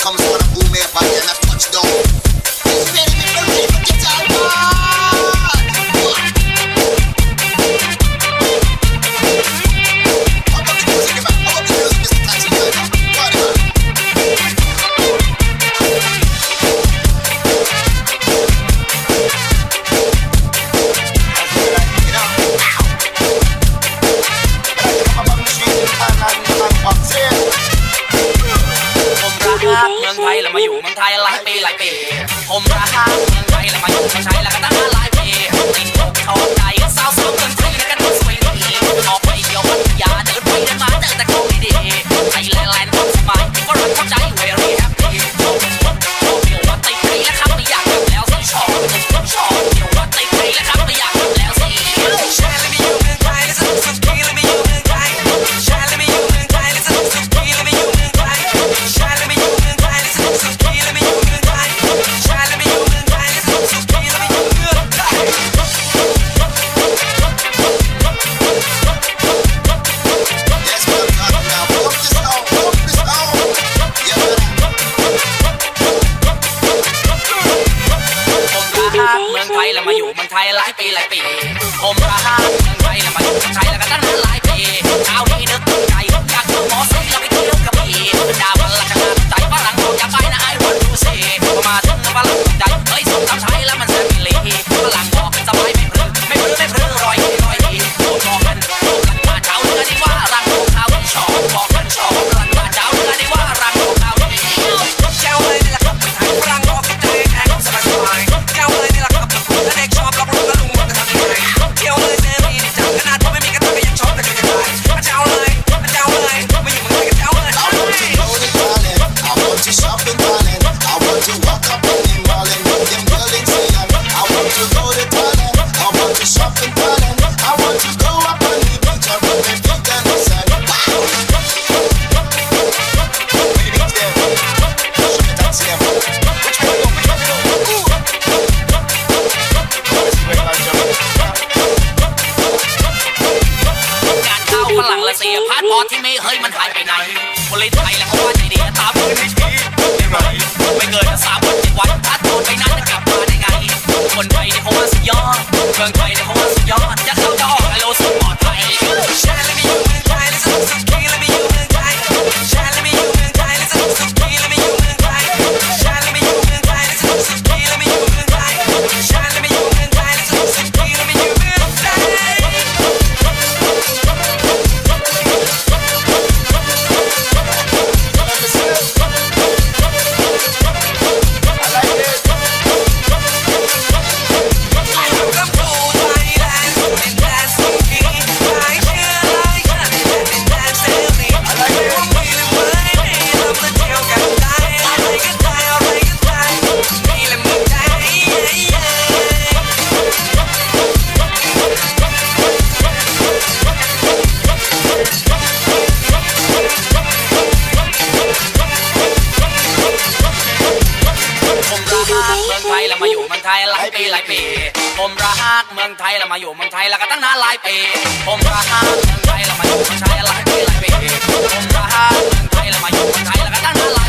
comes ครับเมืองไทยแล้วมาอยู่เมืองไทยหลายปีหลายปี ผมนะครับเมืองไทยแล้วมาอยู่เมืองไทยแล้วก็ตั้งหลายปีติดชกชอบ ไทยหลายปีหลายปีผมทหารเมืองไทยนะมาอยู่ไทยแล้วก็ตั้งนาหลายปีเช้านี้นึก เสียพาสปอที่ไม่เฮ้ยมันหายไปไหนคนเลยไทยแหละเขาว่าใจดีตามผมไม่ายปี ผมรักเมืองไทยแล้วมาอยู่เมืองไทยแล้วก็ตั้งนานหลายปี ผมรักเมืองไทยแล้วมาอยู่เมืองไทยหลายปีหลายปี ผมรักเมืองไทยแล้วมาอยู่เมืองไทยแล้วก็ตั้งนาน